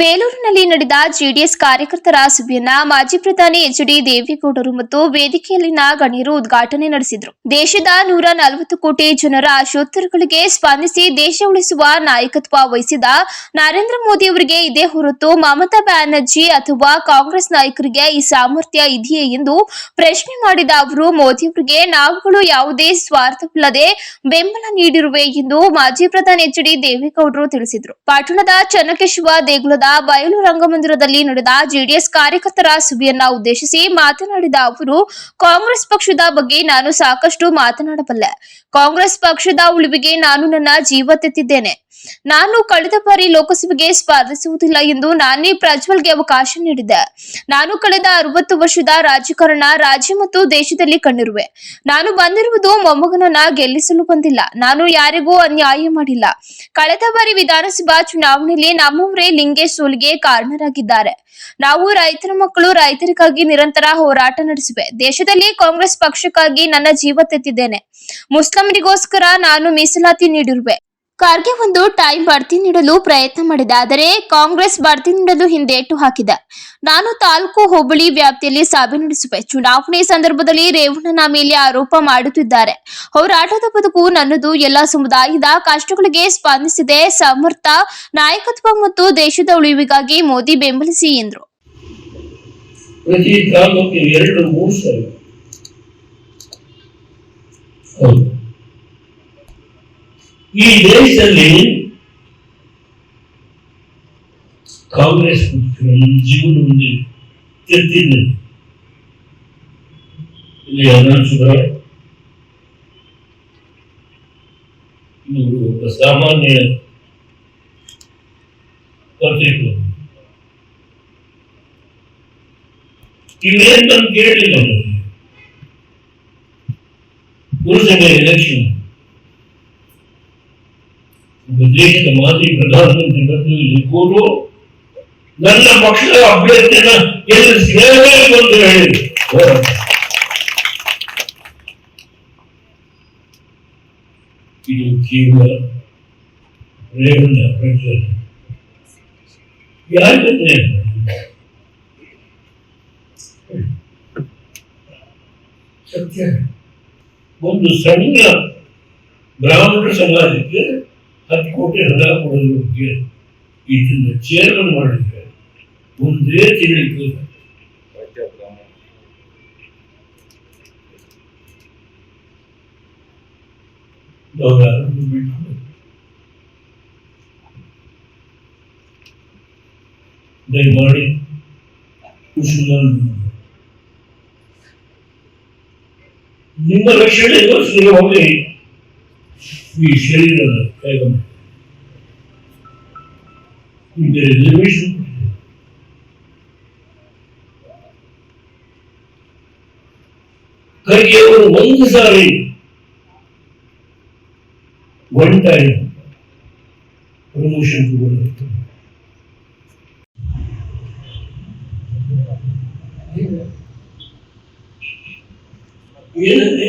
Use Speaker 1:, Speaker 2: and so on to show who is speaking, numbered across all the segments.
Speaker 1: ಬೇಲೂರಿನಲ್ಲಿ ನಡೆದ ಜೆಡಿಎಸ್ ಕಾರ್ಯಕರ್ತರ ಸಭೆಯನ್ನ ಮಾಜಿ ಪ್ರಧಾನಿ ಎಚ್ ಡಿ ದೇವೇಗೌಡರು ಮತ್ತು ವೇದಿಕೆಯಲ್ಲಿನ ಗಣ್ಯರು ಉದ್ಘಾಟನೆ ನಡೆಸಿದರು. ದೇಶದ ನೂರ ನಲವತ್ತು ಕೋಟಿ ಜನರ ಆಶೋತ್ತರಗಳಿಗೆ ಸ್ಪಂದಿಸಿ ದೇಶ ಉಳಿಸುವ ನಾಯಕತ್ವ ವಹಿಸಿದ ನರೇಂದ್ರ ಮೋದಿ ಅವರಿಗೆ ಇದೇ ಹೊರತು ಮಮತಾ ಬ್ಯಾನರ್ಜಿ ಅಥವಾ ಕಾಂಗ್ರೆಸ್ ನಾಯಕರಿಗೆ ಈ ಸಾಮರ್ಥ್ಯ ಇದೆಯೇ ಎಂದು ಪ್ರಶ್ನೆ ಮಾಡಿದ ಅವರು, ಮೋದಿ ಅವರಿಗೆ ನಾವುಗಳು ಯಾವುದೇ ಸ್ವಾರ್ಥವಿಲ್ಲದೆ ಬೆಂಬಲ ನೀಡಿರುವೆ ಎಂದು ಮಾಜಿ ಪ್ರಧಾನಿ ಎಚ್ ಡಿ ದೇವೇಗೌಡರು ತಿಳಿಸಿದರು. ಪಟ್ಟಣದ ಚನ್ನಕೇಶವ ದೇಗುಲದ ಬಯಲು ರಂಗಮಂದಿರದಲ್ಲಿ ನಡೆದ ಜೆಡಿಎಸ್ ಕಾರ್ಯಕರ್ತರ ಸಭೆಯನ್ನ ಉದ್ದೇಶಿಸಿ ಮಾತನಾಡಿದ ಅವರು, ಕಾಂಗ್ರೆಸ್ ಪಕ್ಷದ ಬಗ್ಗೆ ನಾನು ಸಾಕಷ್ಟು ಮಾತನಾಡಬಲ್ಲೆ. ಕಾಂಗ್ರೆಸ್ ಪಕ್ಷದ ಉಳಿವಿಗೆ ನಾನು ನನ್ನ ಜೀವ ತೆತ್ತಿದ್ದೇನೆ. ನಾನು ಕಳೆದ ಬಾರಿ ಲೋಕಸಭೆಗೆ ಸ್ಪರ್ಧಿಸುವುದಿಲ್ಲ ಎಂದು ನಾನೇ ಪ್ರಜ್ವಲ್ಗೆ ಅವಕಾಶ ನೀಡಿದೆ ನಾನು ಕಳೆದ ಅರವತ್ತು ವರ್ಷದ ರಾಜಕಾರಣ ರಾಜ್ಯ ಮತ್ತು ದೇಶದಲ್ಲಿ ಕಂಡಿರುವೆ ನಾನು ಬಂದಿರುವುದು ಮೊಮ್ಮಗನನ್ನ ಗೆಲ್ಲಿಸಲು ಬಂದಿಲ್ಲ. ನಾನು ಯಾರಿಗೂ ಅನ್ಯಾಯ ಮಾಡಿಲ್ಲ. ಕಳೆದ ಬಾರಿ ವಿಧಾನಸಭಾ ಚುನಾವಣೆಯಲ್ಲಿ ನಮ್ಮವರೇ ಲಿಂಗೇಶ್ ಸೋಲಿಗೆ ಕಾರಣರಾಗಿದ್ದಾರೆ. ನಾವು ರೈತರ ಮಕ್ಕಳು ರೈತರಿಗಾಗಿ ನಿರಂತರ ಹೋರಾಟ ನಡೆಸಿವೆ. ದೇಶದಲ್ಲಿ ಕಾಂಗ್ರೆಸ್ ಪಕ್ಷಕ್ಕಾಗಿ ನನ್ನ ಜೀವ ತೆತ್ತಿದ್ದೇನೆ. ಮುಸ್ಲಿಮರಿಗೋಸ್ಕರ ನಾನು ಮೀಸಲಾತಿ ನೀಡಿರುವೆ. ಖರ್ಗೆ ಒಂದು ಟೈಮ್ ಬಡ್ತಿ ನೀಡಲು ಪ್ರಯತ್ನ ಮಾಡಿದ, ಆದರೆ ಕಾಂಗ್ರೆಸ್ ಬಡ್ತಿ ನೀಡಲು ಹಿಂದೇಟು ಹಾಕಿದ. ನಾನು ತಾಲೂಕು ಹೋಬಳಿ ವ್ಯಾಪ್ತಿಯಲ್ಲಿ ಸಭೆ ನಡೆಸುವೆ. ಚುನಾವಣೆ ಸಂದರ್ಭದಲ್ಲಿ ರೇವಣ್ಣನ ಮೇಲೆ ಆರೋಪ ಮಾಡುತ್ತಿದ್ದಾರೆ. ಹೋರಾಟದ ಬದುಕು ನನ್ನದು, ಎಲ್ಲ ಸಮುದಾಯದ ಕಷ್ಟಗಳಿಗೆ ಸ್ಪಂದಿಸಿದೆ. ಸಮರ್ಥ, ನಾಯಕತ್ವ ಮತ್ತು ದೇಶದ ಉಳಿವಿಗಾಗಿ ಮೋದಿ ಬೆಂಬಲಿಸಿ, ಎಂದರು.
Speaker 2: ಈ ದೇಶದಲ್ಲಿ ಕಾಂಗ್ರೆಸ್ ನನ್ನ ಜೀವನದಲ್ಲಿ ತೆತ್ತಿದ್ದೇನೆ ಇಲ್ಲಿ ಸುಬ್ರಾಯ್ ಇವರು ಒಬ್ಬ ಸಾಮಾನ್ಯ ಪತ್ರಿಕೆ. ಇವೇನ್ ನಾನು ಕೇಳಲಿಲ್ಲ ಪುರುಷನ ಎಲೆಕ್ಷನ್ ಒಬ್ಬ ದೇಶದ ಮಾಜಿ ಪ್ರಧಾನಮಂತ್ರಿ ಬಂದು ಇಲ್ಲಿ ಕೂರು ನನ್ನ ಪಕ್ಷದ ಅಭ್ಯರ್ಥಿಯನ್ನ ಗೆಲ್ಲಿಸಲೇಬೇಕು ಅಂತ ಹೇಳಿದ್ರು ಹೋರಾಟ. ಇದು ಕೇವಲ ರೇವಣ್ಣ ಪ್ರಜ್ವಲ್ ಯಾಕೆ ಸತ್ಯ ಒಂದು ಸಣ್ಣ ಬ್ರಾಹ್ಮಣ ಸಮಾಜಕ್ಕೆ ಹತ್ತು ಕೋಟಿ ಹಣ ಕೊಡೋದಕ್ಕೆ ಇದನ್ನ ಚೇರ್ಮನ್ ಮಾಡಿದ್ರೆ ಒಂದೇ ತಿಂಗಳಿಗೆ ದಯಮಾಡಿ ಮುಸಲ್ಮಾನ್ ನಿಮ್ಮ ರಕ್ಷಣೆ ಹೋಗಿ ಈ ಶರೀರದ ನಿಮಗೆ ರಿಸರ್ವೇಶನ್ ಖರ್ಗೆ ಅವರು ಒಂದು ಸಾರಿ ಒನ್ ಟೈಮ್ ಪ್ರಮೋಷನ್ ತಗೊಂಡಿರ್ತಾರೆ ಏನನ್ನೇ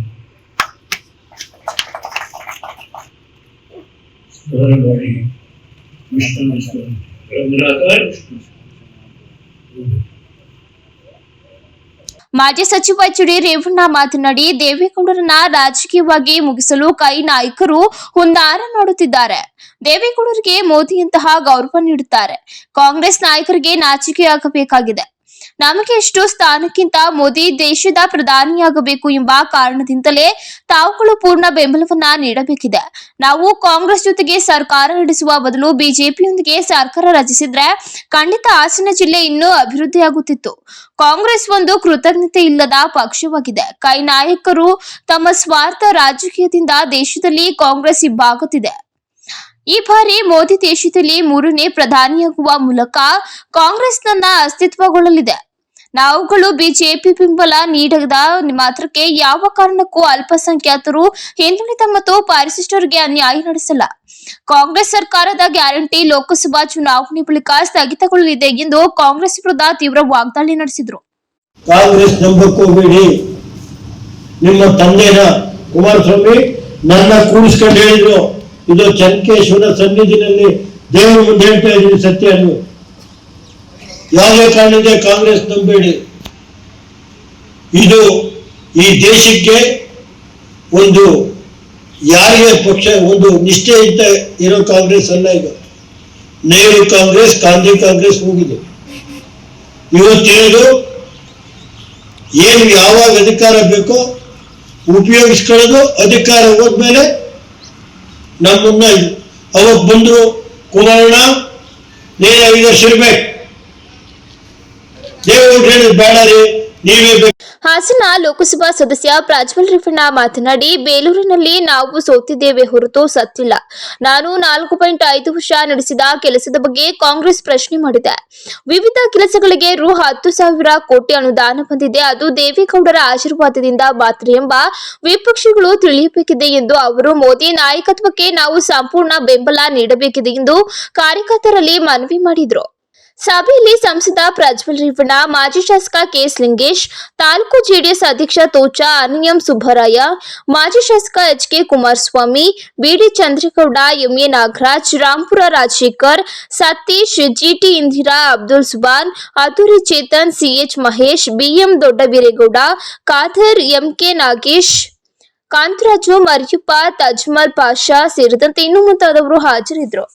Speaker 2: ವಿಷ್ಣು ವಿಷ್ಣು.
Speaker 1: ಮಾಜಿ ಸಚಿವ ಎಚ್ ಡಿ ರೇವಣ್ಣ ಮಾತನಾಡಿ, ದೇವೇಗೌಡರನ್ನ ರಾಜಕೀಯವಾಗಿ ಮುಗಿಸಲು ಕೈ ನಾಯಕರು ಹುಂದಾರ ಮಾಡುತ್ತಿದ್ದಾರೆ ದೇವೇಗೌಡರಿಗೆ ಮೋದಿಯಂತಹ ಗೌರವ ನೀಡುತ್ತಾರೆ ಕಾಂಗ್ರೆಸ್ ನಾಯಕರಿಗೆ ನಾಚಿಕೆಯಾಗಬೇಕಾಗಿದೆ ನಮಗೆ ಎಷ್ಟು ಸ್ಥಾನಕ್ಕಿಂತ ಮೋದಿ ದೇಶದ ಪ್ರಧಾನಿಯಾಗಬೇಕು ಎಂಬ ಕಾರಣದಿಂದಲೇ ತಾವುಗಳು ಪೂರ್ಣ ಬೆಂಬಲವನ್ನ ನೀಡಬೇಕಿದೆ. ನಾವು ಕಾಂಗ್ರೆಸ್ ಜೊತೆಗೆ ಸರ್ಕಾರ ನಡೆಸುವ ಬದಲು ಬಿಜೆಪಿಯೊಂದಿಗೆ ಸರ್ಕಾರ ರಚಿಸಿದ್ರೆ ಖಂಡಿತ ಹಾಸನ ಜಿಲ್ಲೆ ಇನ್ನೂ ಅಭಿವೃದ್ಧಿಯಾಗುತ್ತಿತ್ತು. ಕಾಂಗ್ರೆಸ್ ಒಂದು ಕೃತಜ್ಞತೆ ಇಲ್ಲದ ಪಕ್ಷವಾಗಿದೆ. ಕೈ ನಾಯಕರು ತಮ್ಮ ಸ್ವಾರ್ಥ ರಾಜಕೀಯದಿಂದ ದೇಶದಲ್ಲಿ ಕಾಂಗ್ರೆಸ್ ಇಬ್ಬಾಗುತ್ತಿದೆ ಈ ಬಾರಿ ಮೋದಿ ದೇಶದಲ್ಲಿ ಮೂರನೇ ಪ್ರಧಾನಿಯಾಗುವ ಮೂಲಕ ಕಾಂಗ್ರೆಸ್ನನ್ನ ಅಸ್ತಿತ್ವಗೊಳ್ಳಲಿದೆ. ನಾವುಗಳು ಬಿಜೆಪಿ ಬೆಂಬಲ ನೀಡದ ಮಾತ್ರಕ್ಕೆ ಯಾವ ಕಾರಣಕ್ಕೂ ಅಲ್ಪಸಂಖ್ಯಾತರು ಹಿಂದುಳಿದ ಮತ್ತು ಪರಿಶಿಷ್ಟರಿಗೆ ಅನ್ಯಾಯ ನಡೆಸಲ್ಲ. ಕಾಂಗ್ರೆಸ್ ಸರ್ಕಾರದ ಗ್ಯಾರಂಟಿ ಲೋಕಸಭಾ ಚುನಾವಣೆ ಬಳಿಕ ಸ್ಥಗಿತಗೊಳ್ಳಲಿದೆ ಎಂದು ಕಾಂಗ್ರೆಸ್ ವಿರುದ್ಧ ತೀವ್ರ ವಾಗ್ದಾಳಿ ನಡೆಸಿದರು.
Speaker 3: ಕಾಂಗ್ರೆಸ್ ನಂಬಕೋಬೇಡಿ ನಿಮ್ಮ ತಂದೆನ ಕುಮಾರಸ್ವಾಮಿ ನನ್ನ ಕೂಡಿಸ್ಕೊಂಡು ಹೇಳಿದ್ರು. ಇದು ಚನ್ಕೇಶ್ವರ ಸನ್ನಿಧಿನಲ್ಲಿ ದೇವರ ಮುಂದೆ ಹೇಳ್ತಾ ಇದ್ದೀನಿ ಸತ್ಯ ನೀವು ಯಾವುದೇ ಕಾರಣಕ್ಕೆ ಕಾಂಗ್ರೆಸ್ ನಂಬೇಡಿ. ಇದು ಈ ದೇಶಕ್ಕೆ ಒಂದು ಯಾರಿಗೆ ಪಕ್ಷ, ಒಂದು ನಿಷ್ಠೆಯಿಂದ ಇರೋ ಕಾಂಗ್ರೆಸ್ ಅಲ್ಲ ಇದು. ನೆಹರು ಕಾಂಗ್ರೆಸ್, ಗಾಂಧಿ ಕಾಂಗ್ರೆಸ್ ಹೋಗಿದೆ. ಇವತ್ತೇನು ಏನು ಯಾವಾಗ ಅಧಿಕಾರ ಬೇಕೋ ಉಪಯೋಗಿಸ್ಕೊಳ್ಳೋದು ಅಧಿಕಾರ ಹೋದ್ಮೇಲೆ ನಮ್ಮನ್ನ ಅವತ್ತು ಬಂದ್ರು ಕುಮಾರಣ್ಣ ನೀನು ಐದು ವರ್ಷ ಇರ್ಬೇಕು ದೇವರು ಹೇಳಿದ್ ಬೇಡ ರೀ ನೀವೇ ಬೇಕು.
Speaker 1: ಹಾಸನ ಲೋಕಸಭಾ ಸದಸ್ಯ ಪ್ರಜ್ವಲ್ ರೇವಣ್ಣ ಮಾತನಾಡಿ, ಬೇಲೂರಿನಲ್ಲಿ ನಾವು ಸೋತಿದ್ದೇವೆ ಹೊರತು ಸತ್ತಿಲ್ಲ. ನಾನು ನಾಲ್ಕು ಪಾಯಿಂಟ್ ಐದು ವರ್ಷ ನಡೆಸಿದ ಕೆಲಸದ ಬಗ್ಗೆ ಕಾಂಗ್ರೆಸ್ ಪ್ರಶ್ನೆ ಮಾಡಿದೆ. ವಿವಿಧ ಕೆಲಸಗಳಿಗೆ ರು ಹತ್ತು ಸಾವಿರ ಕೋಟಿ ಅನುದಾನ ಬಂದಿದೆ. ಅದು ದೇವೇಗೌಡರ ಆಶೀರ್ವಾದದಿಂದ ಮಾತ್ರ ಎಂಬ ವಿಪಕ್ಷಗಳು ತಿಳಿಯಬೇಕಿದೆ ಎಂದು ಅವರು ಮೋದಿ ನಾಯಕತ್ವಕ್ಕೆ ನಾವು ಸಂಪೂರ್ಣ ಬೆಂಬಲ ನೀಡಬೇಕಿದೆ ಎಂದು ಕಾರ್ಯಕರ್ತರಲ್ಲಿ ಮನವಿ ಮಾಡಿದರು. ಸಭೆಯಲ್ಲಿ ಸಂಸದ ಪ್ರಜ್ವಲ್ ರೇವಣ್ಣ, ಮಾಜಿ ಶಾಸಕ ಕೆಎಸ್ ಲಿಂಗೇಶ್ ತಾಲೂಕು ಜೆಡಿಎಸ್ ಅಧ್ಯಕ್ಷ ತೋಚ, ಅನಿಯಂ ಸುಬ್ಬರಾಯ, ಮಾಜಿ ಶಾಸಕ H K Kumaraswamy B D Chandregowda, M A Nagaraj, Rampura Rajashekar, Satish G T Indira, Abdul Subhan, Aturi Chetan C H Mahesh B M Doddaveeregowda Khader M K Nagesh, Kantharaju Mariyappa, Tajmal Pasha ಸೇರಿದಂತೆ ಇನ್ನೂ ಮುಂತಾದವರು ಹಾಜರಿದ್ದರು.